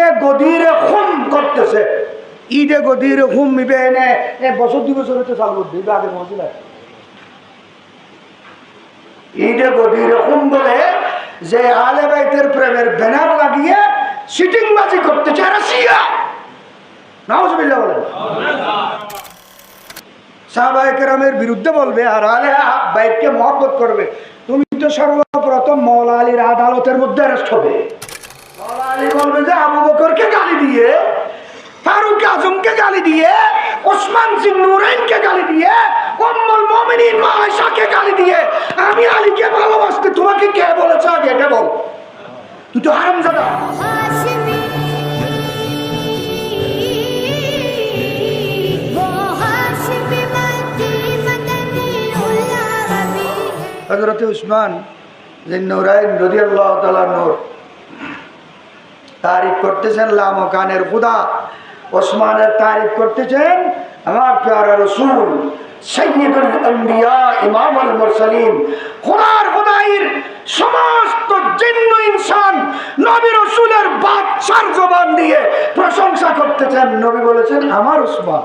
ঈদে গদিরে হুম করতেছে। ঈদে গদিরে হুম মিবে এনে বছর দুই বছর হতে চাল করবে আগে মহিলা ঈদে গদিরে হুম বলে যে আলে বাইতের প্রেমের ব্যানার লাগিয়ে সিটিং বাজি করতেছে রাশিয়া। নাউজুবিল্লাহ বলেন। সাহবাহামের বিরুদ্ধে বলবে, আর আলে বাইককে মহব্বত করবে। তুমি তো সর্বপ্রথম মৌলা আলীর আদালতের মধ্যে অ্যারেস্ট হবে। আলী গালি দিয়ে ফারুক আজমকে গালি দিয়ে ওসমান সিং নুরাইনকে গালি দিয়ে কম্বল মমিনীর মা আয়সাকে গালি দিয়ে আমি আলীকে কে বলেছে আগে এটা বল। তুই তো হারাম জাদা হজরত উসমান যে নুরাইন তালা নূর তারিফ করতেছেন লামকানের খুদা ওসমানের তারিফ করতেছেন, আমার প্যারা রসুল সমস্ত ইনসান নবী বাদশার জবান দিয়ে প্রশংসা করতেছেন। নবী বলেছেন, আমার উসমান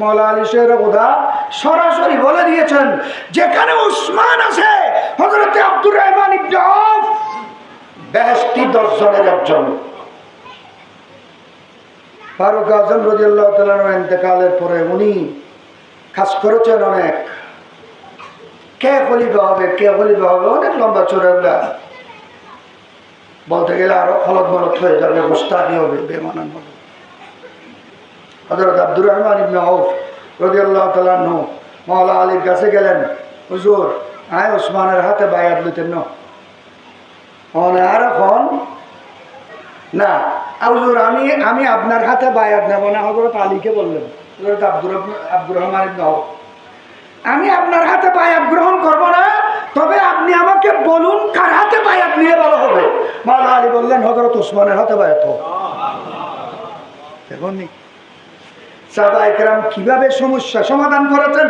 মৌলা আলী শের সরাসরি বলে দিয়েছেন, যেখানে উসমান আছে হজরতে আব্দুর রহমান ইবনে আউফ, বেহেশতি দর্শনের একজন। ফারুক আজম রাদিয়াল্লাহু তাআলার ইন্তেকালের পরে উনি কাজ করেছেন অনেক। কে খলিফা হবে, কে খলিফা হবে, অনেক লম্বা চোরা বলতে গেলে আরও হলদ মলদ হয়ে যাবে গোস্তাকি হবে, বেমানান হবে। হজরত আব্দুর রহমান ইবনে আউফ রাদিয়াল্লাহু তাআলা নু মাওলা আলীর কাছে গেলেন হুজুর আয় ওসমানের হাতে বায়াত লইতেন ন। আর এখন? না আ, হুজুর আমি আমি আপনার হাতে বায়াত নেব না। হজরত আলীকে বললেন হজরত আব্দুর আব্দুর রহমান ইবনে আউফ আমি আপনার হাতে বায়াত গ্রহণ করব না তবে আপনি আমাকে বলুন কার হাতে বায়াত নিয়ে ভালো হবে? মাওলা আলী বললেন হজরত ওসমানের হাতে বায়াত হোক। দেখুন সাহাবা একরাম কীভাবে সমস্যা সমাধান করেছেন?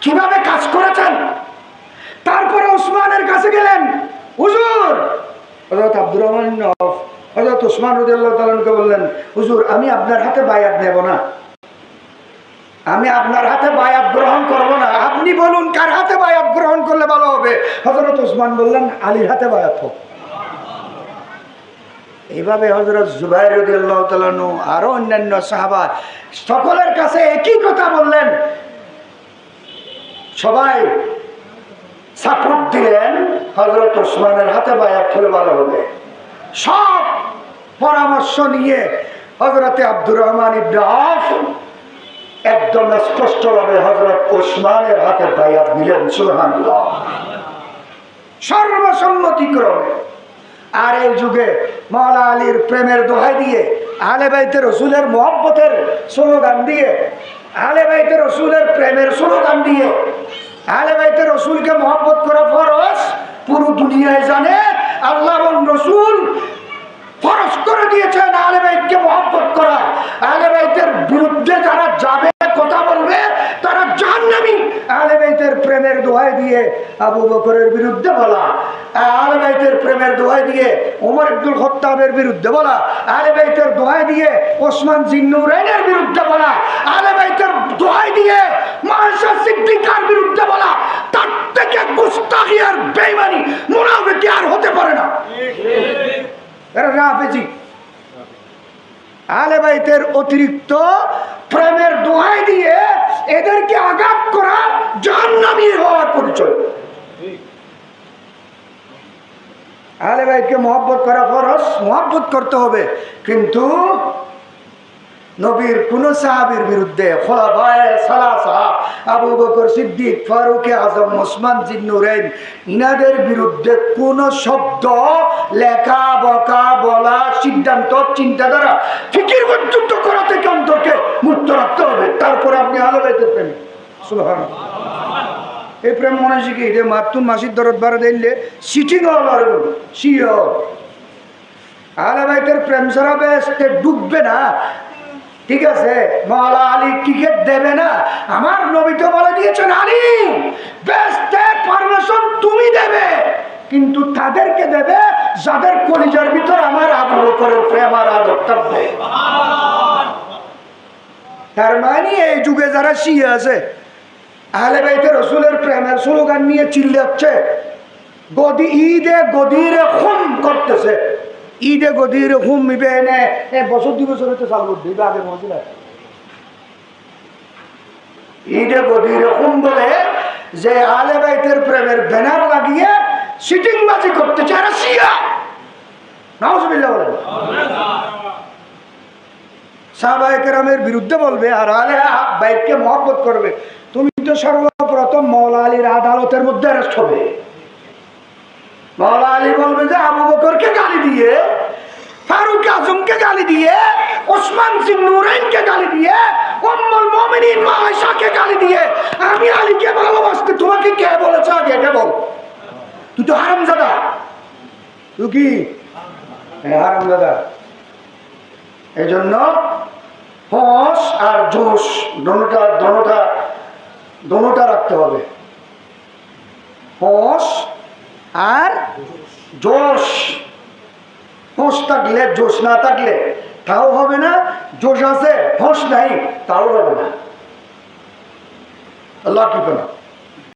কীভাবে কাজ করেছেন? তারপরে ওসমানের কাছে গেলেন। হুজুর হজরত আব্দুর রহমান হজরত ওসমান রদিয়াল্লাহ তালকে বললেন, হুজুর, আমি আপনার হাতে বায়াত নেব না। আমি আপনার হাতে বায়াত গ্রহণ করব না। আপনি বলুন, কার হাতে বায়াত গ্রহণ করলে ভালো হবে? হজরত ওসমান বললেন, আলীর হাতে বায়াত হোক। এইভাবে হজরত জুবাইর রদিয়াল্লাহ আরও অন্যান্য সাহাবা সকলের কাছে একই কথা বললেন। সবাই সাপোর্ট দিলেন হজরত ওসমানের হাতে বায়াত হলে ভালো হবে। সব পরামর্শ নিয়ে হজরতে আব্দুর রহমান আউফ একদম স্পষ্টভাবে হজরত ওসমানের হাতে বায়াত নিলেন সুবহানাল্লাহ। সর্বসম্মতিক্রমে আর এই যুগে মৌলা আলীর প্রেমের দোহাই দিয়ে আলে বাইতে রসুলের মোহব্বতের স্লোগান দিয়ে আলে বাইতে রসুলের প্রেমের স্লোগান দিয়ে আলে বাইতে রসুলকে মোহব্বত করা ফরজ, পুরো দুনিয়ায় জানে আল্লাহ রসুল ফরজ করে দিয়েছেন আলে বাইতকে মোহব্বত করা। আলে বাইতের বিরুদ্ধে যারা যাবে, কথা বলবে, তারা জাহান্নামী। আলে বাইতের প্রেমের দোহাই দিয়ে আবু বকরের বিরুদ্ধে বলা। আলে বাইতের প্রেমের দোহাই দিয়ে ওমর আব্দুল বিরুদ্ধে বলা আলে বাইতের দোহাই দিয়ে ওসমান জিন্নুরাইনের বিরুদ্ধে বলা আলে বাইতের দোহাই দিয়ে মাহসা সিদ্দিকার বিরুদ্ধে বলা, তার থেকে আর বেইমানি মুনাফিকি আর হতে পারে না। এরা রাফেজি। আলে বাইতের অতিরিক্ত প্রেমের দোহাই দিয়ে এদেরকে আঘাত করা জাহান্নামী হওয়ার পরিচয়। আলে বাইতকে মহব্বত করা ফরজ মহব্বত করতে হবে। কিন্তু নবীর কোন সাহাবীর বিরুদ্ধে আবু বকর সিদ্দিক, ফারুক আজম, ওসমান জিন্নুরাইন ইনাদের বিরুদ্ধে কোন শব্দ, লেখা, বকা, বলা, সিদ্ধান্ত, চিন্তাধারা, ফিকির পর্যন্ত করা থেকে অন্তরকে মুক্ত রাখতে হবে। তারপর আপনি আলো প্রেম সুবহানাল্লাহ। এই প্রেম মনে শিখি মাতুন মাসির দরদ বারে দিলে সিটিং হল আর শিও আলাবাইতের প্রেম বেসতে ডুববে না। ঠিক আছে? মৌলা আলী টিকিট দেবে না। আমার নবী তো বলে দিয়েছেন আলী বেসতে পারমিশন তুমি দেবে। কিন্তু তাদেরকে দেবে যাদের কলিজার ভিতর আমার আবু করে প্রেম আর আদর থাকবে। তার মানে এই যুগে যারা শিয়ে আছে আহলে বাইতে রসুলের প্রেমের স্লোগান নিয়ে চিল্লাচ্ছে গদি ঈদে গদিরে হুম করতেছে। ঈদে গদিরে খুন মিবে এনে, এ বছর দুই বছর হতে চালু এটা আগে মজুর ঈদে গদিরে খুন বলে যে আহলে বাইতের প্রেমের ব্যানার লাগিয়ে সিটিং বাজি করতেছে, এরা শিয়া। নাউজুবিল্লাহ বলেন। সাহবাহামের বিরুদ্ধে বলবে আর আলে বাইককে মহব্বত করবে। তুমি তো সর্বপ্রথম মৌলা আলীর আদালতের মধ্যে অ্যারেস্ট হবে। মৌলা আলী বলবে যে আবু বকরকে গালি দিয়ে ফারুক আজমকে গালি দিয়ে ওসমান সিং নুরাইনকে গালি দিয়ে কম্বল মমিনিন মা আয়সাকে গালি দিয়ে আমি আলীকে ভালোবাসতে তোমাকে কে বলেছ? আগে এটা বল। তুই তো হারামজাদা। তুই কি? হ্যাঁ, হারামজাদা। এই জন্য হস আর জোশ, দোনোটা দোনোটা দোনোটা রাখতে হবে। হস আর জোশ। হোস থাকলে জোশ না থাকলে তাও হবে না, জোশ আছে, হোস নাই, তাও হবে না। আল্লাহ কি করে